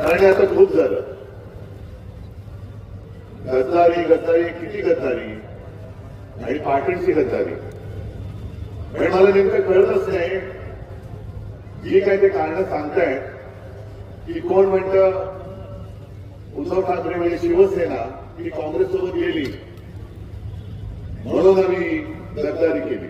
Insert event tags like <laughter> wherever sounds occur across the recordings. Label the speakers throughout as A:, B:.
A: कारण आता खूप झालं. गद्दारी गद्दारी किती गद्दारी? आणि पाटणची गद्दारी. पण मला नेमकं कळतच नाही. जी काय ते कारण सांगतायत की कोण म्हणतं उद्धव ठाकरे म्हणजे शिवसेना ही काँग्रेस सोबत गेली. म्हणून आम्ही गद्दारी केली.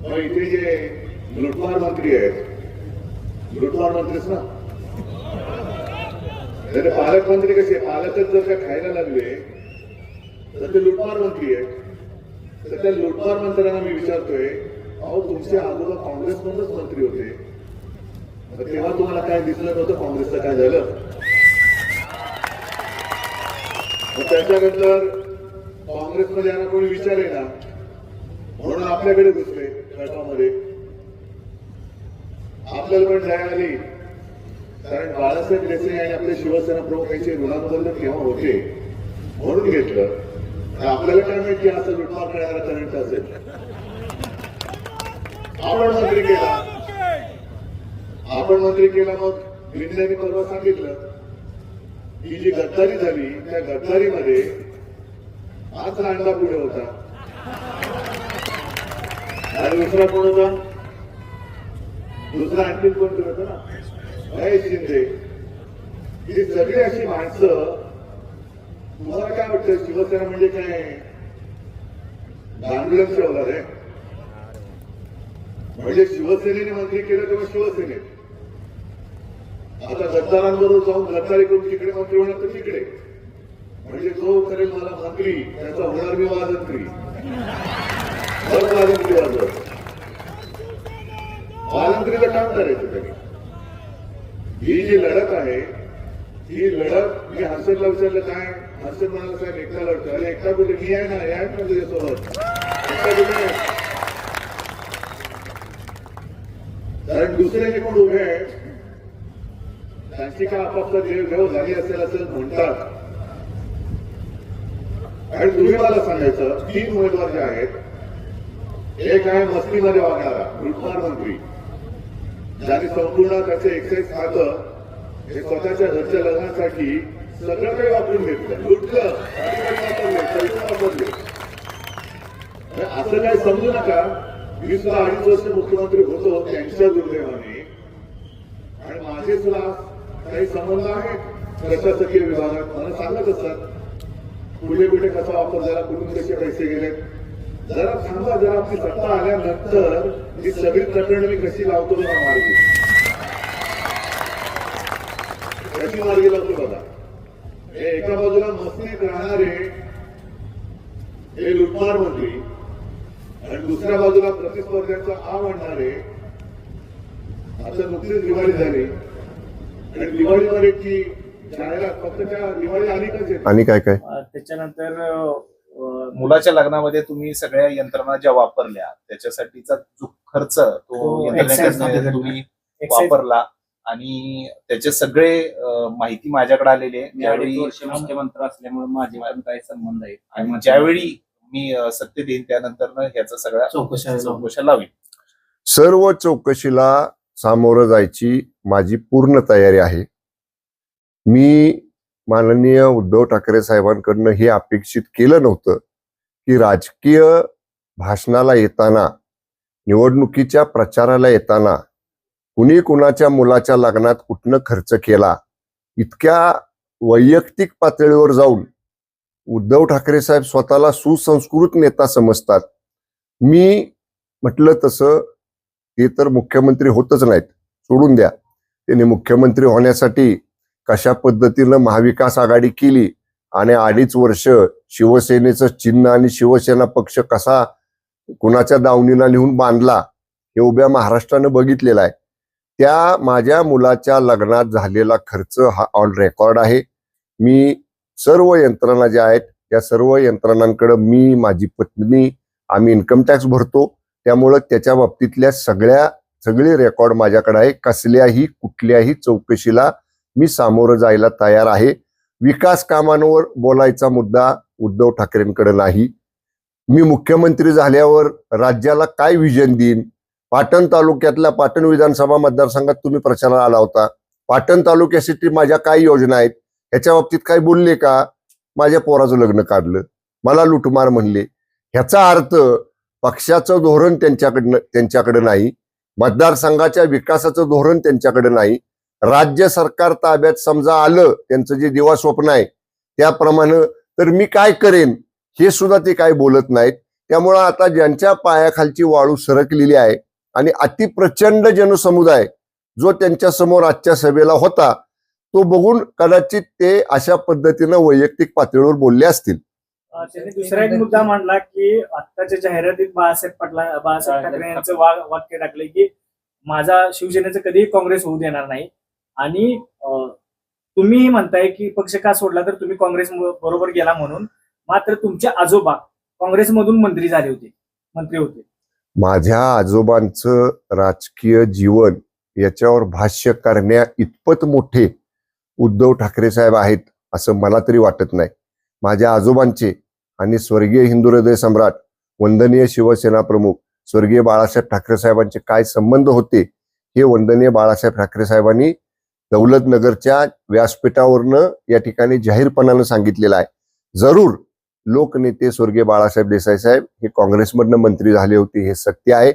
A: मग इथे जे लुटमार मंत्री आहेत लुटमार मंत्रीच ना? त्याचे पालकमंत्री कसे पालकच जर का खायला लागले तर ते लुटमार मंत्री आहेत. तर त्या लुटमार मंत्र्यांना मी विचारतोय अहो तुमचे आजोबा काँग्रेसमधूनच मंत्री होते. तेव्हा तुम्हाला काय दिसलं नव्हतं काँग्रेसचं काय झालं? त्याच्यानंतर काँग्रेसमध्ये यांना कोणी विचारे ना म्हणून आपल्याकडे घुसले गटामध्ये आपल्याला पण जाय आली. कारण बाळासाहेब देसाई आणि आपले शिवसेना प्रमुख यांचे ऋणानुबंध केव्हा होते म्हणून घेतलं. तर आपल्याला काय माहिती असं लुटमार करणारा करंट असेल आपण मंत्री केला. आपण मंत्री केला मग गिरण्यांनी परवा सांगितलं ही जी गद्दारी झाली त्या गद्दारीमध्ये आज रांडा पुढे होता. आणि दुसरा कोण होता? दुसरा आणखीन कोण होता ना? महेश शिंदे. ही सगळी अशी माणसं तुम्हाला काय वाटतं शिवसेना म्हणजे काय? गांडुळच ठेवणार आहे. म्हणजे शिवसेनेने मंत्री केलं तेव्हा शिवसेनेत. आता गद्दारांबरोबर जाऊन गद्दारी करून तिकडे मंत्री होणार तर तिकडे. म्हणजे जो करेल मला मंत्री त्याचा होणार मी वाजंत्री. बरं वाजंत्री वाजवत वाजंत्रीचं काम करायचं त्यांनी ही जी लढत आहे ही लढत मी हर्षदला विचारलं काय? हर्षद म्हणाला साहेब एकटा लढतो अरे एकटा कुठे? मी आहे ना या तुझ्यासोबत एकटा कुठे कारण दुसरे जे कोण उभे आहेत त्यांची काय आपापसात देव देव झाली असेल असं म्हणतात. आणि तुम्ही मला सांगायचं तीन उमेदवार जे आहेत एक आहे मस्तीमध्ये वागणारा लुटमार मंत्री. ज्याने संपूर्ण त्याचे एक्साईज खातं हे स्वतःच्या घरच्या लग्नासाठी सगळं काही वापरून घेतलं. लुटलं वापरले असं काही समजू नका. मी सुद्धा अडीच वर्ष मुख्यमंत्री होतो त्यांच्या दुर्दैवाने. आणि माझे सुद्धा काही संबंध आहेत प्रशासकीय विभागात. मला सांगत असतात कुठे कुठे कसा वापर झाला कुठून कसे पैसे गेलेत जरा थांबा जरा आपली सत्ता आल्यानंतर ही सगळी प्रकरणं मी कशी लावतो बघा मार्गी. कशी मार्गी लावतो बघा. हे एका बाजूला मस्तीत राहणारे हे लुटमार मंत्री आणि दुसऱ्या बाजूला प्रतिस्पर्ध्यांचा आ म्हणणारे आता नुकतीच दिवाळी झाली. आणि दिवाळीमध्ये ती जाहिरात फक्त त्या दिवाळी येते.
B: आणि काय काय?
C: त्याच्यानंतर
D: मुलाच्या लग्नामध्ये तुम्ही सगळ्या यंत्रणा ज्या वापरल्या त्याच्यासाठीचा जो खर्च तो
C: मध्ये
D: तुम्ही वापरला. आणि त्याचे सगळे माहिती माझ्याकडे आलेली आहे.
E: वर्ष मुख्यमंत्री असल्यामुळे माझे पण काही संबंध आहेत.
D: आणि ज्यावेळी मी अ, सत्तेत येईन त्यानंतर ह्याचा सगळ्या
C: चौकशा
D: चौकशा लावीन.
B: सर्व चौकशीला सामोरं जायची माझी पूर्ण तयारी आहे. मी माननीय उद्धव ठाकरे साहेबांकडनं हे अपेक्षित केलं नव्हतं की राजकीय भाषणाला येताना निवडणुकीच्या प्रचाराला येताना कुणी कुणाच्या मुलाच्या लग्नात कुठनं खर्च केला इतक्या वैयक्तिक पातळीवर जाऊन उद्धव ठाकरे साहेब स्वतःला सुसंस्कृत नेता समजतात. मी म्हटलं तसं ते तर मुख्यमंत्री होतच नाहीत सोडून द्या. त्यांनी मुख्यमंत्री होण्यासाठी कशा पद्धतीनं महाविकास आघाडी केली आणि अडीच वर्ष शिवसेनेचं चिन्ह आणि शिवसेना पक्ष कसा कुणाच्या दावणीला लिहून बांधला हे उभ्या महाराष्ट्रानं बघितलेलं आहे. त्या माझ्या मुलाच्या लग्नात झालेला खर्च हा ऑन रेकॉर्ड आहे. मी सर्व यंत्रणा ज्या आहेत त्या सर्व यंत्रणांकडे मी माझी पत्नी आम्ही इन्कम टॅक्स भरतो. त्यामुळं त्याच्या बाबतीतल्या सगळ्या सगळे रेकॉर्ड माझ्याकडे आहे. कसल्याही कुठल्याही चौकशीला मी सामोरं जायला तयार आहे. विकास कामांवर बोलायचा मुद्दा उद्धव ठाकरेंकडे नाही. मी मुख्यमंत्री झाल्यावर राज्याला काय विजन देईन? पाटण तालुक्यातल्या पाटण विधानसभा मतदारसंघात तुम्ही प्रचाराला आला होता. पाटण तालुक्यासाठी माझ्या काय योजना आहेत? ह्याच्या बाबतीत काय बोलले का? माझ्या पोराचं लग्न काढलं. मला लुटमार म्हणले. ह्याचा अर्थ पक्षाचं धोरण त्यांच्याकडनं त्यांच्याकडे नाही. मतदारसंघाच्या विकासाचं धोरण त्यांच्याकडे नाही. राज्य सरकार ताब्यात समजा आलं त्यांचं जे दिवा स्वप्न आहे त्याप्रमाणे तर मी काय करेन? हे सुद्धा ते काय बोलत नाहीत. त्यामुळं आता ज्यांच्या पायाखालची वाळू सरकलेली आहे आणि अतिप्रचंड जनसमुदाय जो त्यांच्यासमोर आजच्या सभेला होता तो बघून कदाचित ते अशा पद्धतीनं वैयक्तिक पातळीवर बोलले असतील.
C: त्यांनी दुसरा एक मुद्दा मांडला की आत्ताच्या जाहिरातीत बाळासाहेब पाटला बाळासाहेब ठाकरे यांचं वाक्य टाकलंय की माझा शिवसेनेचं कधीही काँग्रेस होऊ देणार नाही. आणि तुम्हीही तुम्ही म्हणताय की पक्ष का सोडला तर तुम्ही काँग्रेस बरोबर गेला म्हणून. मात्र तुमचे आजोबा काँग्रेसमधून मंत्री झाले होते मंत्री होते.
B: माझ्या आजोबांचं राजकीय जीवन याच्यावर भाष्य करण्या इतपत मोठे उद्धव ठाकरे साहेब आहेत असं मला तरी वाटत नाही. माझ्या आजोबांचे आणि स्वर्गीय हिंदू हृदय सम्राट वंदनीय शिवसेना प्रमुख स्वर्गीय बाळासाहेब ठाकरे साहेबांचे काय संबंध होते हे वंदनीय बाळासाहेब ठाकरे साहेबांनी दौलतनगरच्या व्यासपीठावरनं या ठिकाणी जाहीरपणानं सांगितलेलं आहे. जरूर लोकनेते स्वर्गीय बाळासाहेब देसाई साहेब हे काँग्रेसमधनं मंत्री झाले होते हे सत्य आहे.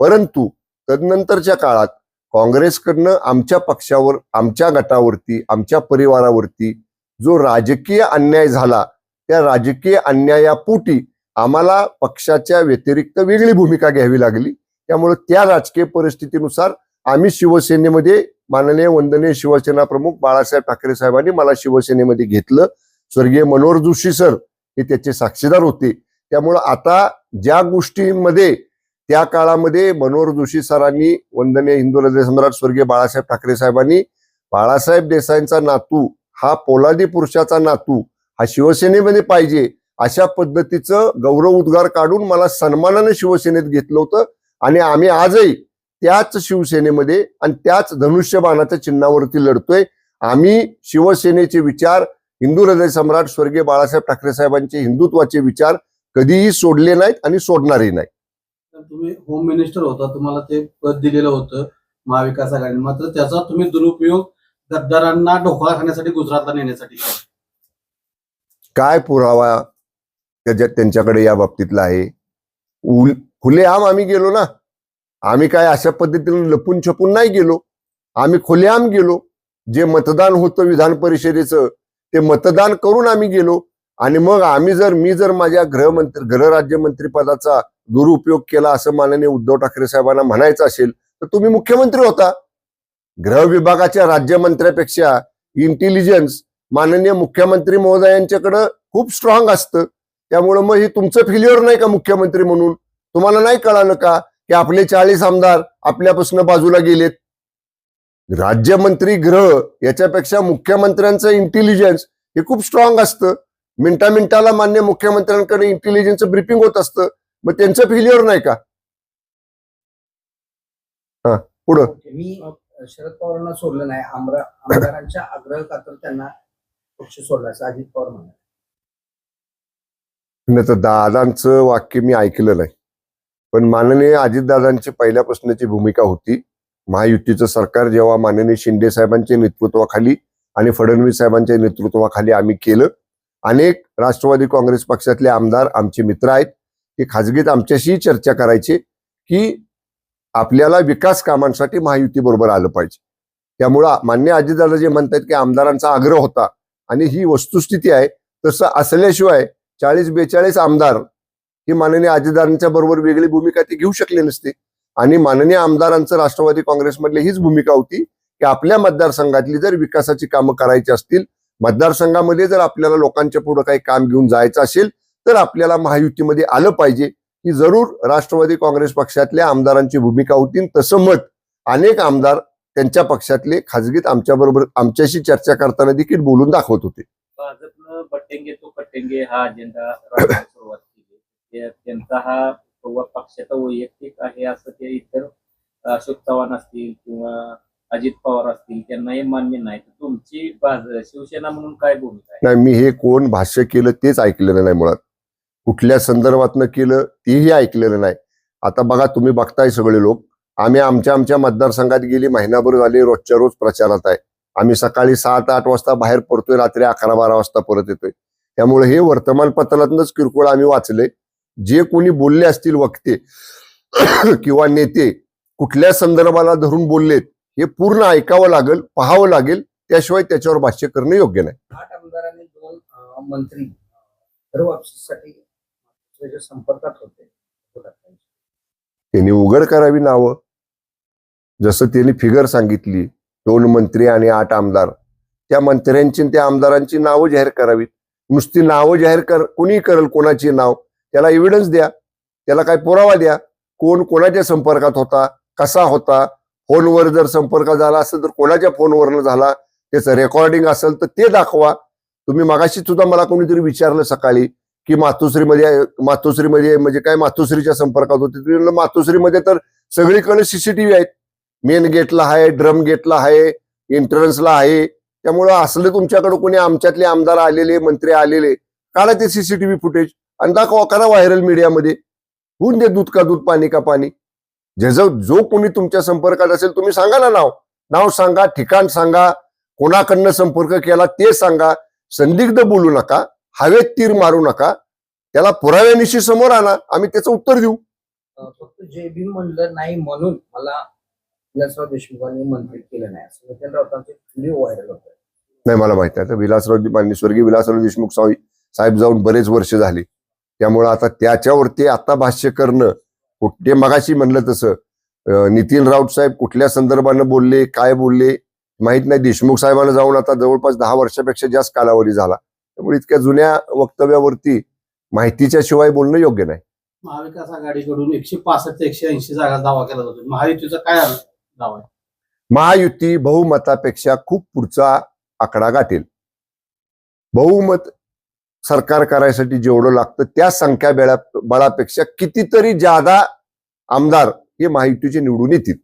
B: परंतु तदनंतरच्या काळात काँग्रेसकडनं आमच्या पक्षावर आमच्या गटावरती आमच्या परिवारावरती जो राजकीय अन्याय झाला त्या राजकीय अन्यायापोटी आम्हाला पक्षाच्या व्यतिरिक्त वेगळी भूमिका घ्यावी लागली. त्यामुळे त्या राजकीय परिस्थितीनुसार आम्ही शिवसेनेमध्ये माननीय वंदनीय शिवसेना प्रमुख बाळासाहेब ठाकरे साहेबांनी मला शिवसेनेमध्ये घेतलं. स्वर्गीय मनोहर जोशी सर हे त्याचे साक्षीदार होते. त्यामुळं आता ज्या गोष्टींमध्ये त्या काळामध्ये मनोहर जोशी सरांनी वंदनीय हिंदू हृदय सम्राट स्वर्गीय बाळासाहेब ठाकरे साहेबांनी बाळासाहेब देसाईंचा नातू हा पोलादी पुरुषाचा नातू हा शिवसेनेमध्ये पाहिजे अशा पद्धतीचं गौरव उद्गार काढून मला सन्मानाने शिवसेनेत घेतलं होतं. आणि आम्ही आजही त्याच शिवसेनेमध्ये आणि त्याच धनुष्यबाणाच्या चिन्हावरती लढतोय. आम्ही शिवसेनेचे विचार हिंदू हृदय सम्राट स्वर्गीय बाळासाहेब ठाकरे साहेबांचे हिंदुत्वाचे विचार कधीही सोडले नाहीत आणि सोडणारही नाही
F: तर तुम्ही होम मिनिस्टर होता तुम्हाला ते पद दिलेलं होतं महाविकास आघाडीने. मात्र त्याचा तुम्ही दुरुपयोग गद्दारांना ढोकळा खाण्यासाठी गुजरातला नेण्यासाठी.
B: काय पुरावा त्याच्यात त्यांच्याकडे या बाबतीतला आहे? उल- खुलेआम आम्ही गेलो ना? आम्ही काय अशा पद्धतीने लपून छपून नाही गेलो. आम्ही खुलेआम गेलो. जे मतदान होतं विधान परिषदेचं ते मतदान करून आम्ही गेलो. आणि मग आम्ही जर मी जर माझ्या गृहमंत्री गृहराज्यमंत्री पदाचा दुरुपयोग केला असं माननीय उद्धव ठाकरे साहेबांना म्हणायचं असेल तर तुम्ही मुख्यमंत्री होता. गृह विभागाच्या राज्यमंत्र्यापेक्षा इंटेलिजन्स माननीय मुख्यमंत्री महोदयांच्याकडं खूप स्ट्रॉंग असतं. त्यामुळं मग हे तुमचं फेल्युअर नाही का मुख्यमंत्री म्हणून? तुम्हाला नाही कळालं का? की आपले चाळीस आमदार आपल्यापासून बाजूला गेलेत. राज्यमंत्री गृह याच्यापेक्षा मुख्यमंत्र्यांचं इंटेलिजन्स हे खूप स्ट्रॉंग असतं. मिनिटा मिनिटाला मान्य मुख्यमंत्र्यांकडे इंटेलिजन्सचं ब्रिफिंग होत असतं. मग त्यांचं फेल्युअर नाही का? हा पुढं.
G: मी शरद पवारांना सोडलं नाही. आमरा आमदारांच्या आग्रह खातर त्यांना पक्ष सोडला असं अजित पवार म्हणाले.
B: दादांचं वाक्य मी ऐकलं नाही. पण माननीय अजितदादांची पहिल्यापासूनची भूमिका होती. महायुतीचं सरकार जेव्हा माननीय शिंदे साहेबांच्या नेतृत्वाखाली आणि फडणवीस साहेबांच्या नेतृत्वाखाली आम्ही केलं अनेक राष्ट्रवादी काँग्रेस पक्षातले आमदार आमचे मित्र आहेत की खाजगीत आमच्याशी चर्चा करायचे की आपल्याला विकास कामांसाठी महायुती बरोबर आलं पाहिजे. त्यामुळं मान्य अजितदादा जे म्हणतात की आमदारांचा आग्रह होता आणि ही वस्तुस्थिती आहे तसं असल्याशिवाय चाळीस बेचाळीस आमदार ही माननीय अजितदारांच्या बरोबर वेगळी भूमिका ते घेऊ शकले नसते. आणि माननीय आमदारांचं राष्ट्रवादी काँग्रेसमधली हीच भूमिका होती की आपल्या मतदारसंघातली जर विकासाची कामं करायची असतील मतदारसंघामध्ये जर आपल्याला लोकांच्या पुढे काही काम घेऊन जायचं असेल तर आपल्याला महायुतीमध्ये आलं पाहिजे. ही जरूर राष्ट्रवादी काँग्रेस पक्षातल्या आमदारांची भूमिका होती. तसं मत अनेक आमदार त्यांच्या पक्षातले खाजगीत आमच्या बरोबर आमच्याशी चर्चा करताना देखील बोलून दाखवत होते.
E: भाजपनं बट्टेंगे तो कट्टेंगे हा अजेंडा राबवायला सुरुवात केली त्या- त्यांचा हा पक्षाचा वैयक्तिक आहे असं ते इतर अशोक चव्हाण असतील किंवा अजित पवार असतील त्यांना हे मान्य नाही. तर तुमची शिवसेना म्हणून काय भूमिका आहे?
B: नाही मी हे कोण भाष्य केलं तेच ऐकलेलं नाही मुळात. कुठल्या संदर्भातनं केलं तेही ऐकलेलं नाही. आता बघा तुम्ही बघताय सगळे लोक. आम्ही आमच्या आमच्या मतदारसंघात गेली महिनाभर झाली रोजच्या रोज प्रचारात आहे. आम्ही सकाळी सात आठ वाजता बाहेर पडतोय रात्री अकरा बारा वाजता परत येतोय. त्यामुळे हे वर्तमानपत्रातनंच किरकोळ आम्ही वाचले. जे कोणी बोलले असतील वक्ते <coughs> किंवा नेते कुठल्या संदर्भाला धरून बोललेत हे पूर्ण ऐकावं लागेल पाहावं लागेल त्याशिवाय त्याच्यावर भाष्य करणं योग्य नाही.
G: आठ आमदारांनी दोन मंत्री संपर्कात होते.
B: त्यांनी उघड करावी नावं. जसं त्यांनी फिगर सांगितली दोन मंत्री आणि आठ आमदार. त्या मंत्र्यांची त्या आमदारांची नावं जाहीर करावीत. नुसती नावं जाहीर कर कोणी करेल कोणाची नाव. त्याला एव्हिडन्स द्या. त्याला काय पुरावा द्या. कोण कोणाच्या संपर्कात होता? कसा होता? फोनवर जर संपर्क झाला असेल तर कोणाच्या फोनवरनं झाला? त्याचं रेकॉर्डिंग असेल तर ते दाखवा. तुम्ही मगाशी सुद्धा मला कोणीतरी विचारलं सकाळी की मातोश्रीमध्ये मातोश्रीमध्ये म्हणजे काय मातोश्रीच्या संपर्कात होते? तुम्ही मातोश्रीमध्ये तर सगळीकडे सीसीटीव्ही आहेत. मेन गेटला आहे ड्रम गेटला आहे एंट्रन्सला आहे. त्यामुळं असले तुमच्याकडे कोणी आमच्यातले आमदार आलेले मंत्री आलेले काढा ते सीसीटीव्ही फुटेज आणि दाखवा करा व्हायरल मीडियामध्ये होऊन दे दूध का दूध पाणी का पाणी. ज्याचं जो कोणी तुमच्या संपर्कात असेल तुम्ही सांगा ना नाव. नाव सांगा ठिकाण सांगा. कोणाकडनं संपर्क केला ते सांगा. संदिग्ध बोलू नका. हवेत तीर मारू नका. त्याला पुराव्यानिशी समोर आणा. आम्ही त्याचं उत्तर देऊ.
G: फक्त जय भीम म्हणलं नाही म्हणून मला विलासराव देशमुखांनी मंत्री केलं नाही. असं नितीन राऊतांचे व्हिडिओ व्हायरल होत.
B: नाही मला माहिती आहे विलासराव स्वर्गीय विलासराव देशमुख साहेब जाऊन बरेच वर्ष झाली. त्यामुळं आता त्याच्यावरती आता भाष्य करणं कुठे मगाशी म्हणलं तसं नितीन राऊत साहेब कुठल्या संदर्भानं बोलले काय बोलले माहीत नाही. देशमुख साहेबांना जाऊन आता जवळपास दहा वर्षापेक्षा जास्त कालावधी झाला. त्यामुळे इतक्या जुन्या वक्तव्यावरती माहितीच्या शिवाय बोलणं योग्य नाही.
F: महाविकास आघाडीकडून एकशे पासष्ट एकशे ऐंशी जागा दावा केला जातो महायुतीचा काय दावा
B: महायुती बहुमतापेक्षा खूप पुढचा आकडा गाठेल. बहुमत सरकार करायसाठी जेवढं लागतं त्या संख्या बेळा बळापेक्षा कितीतरी जादा आमदार हे महायुतीचे निवडून येतील.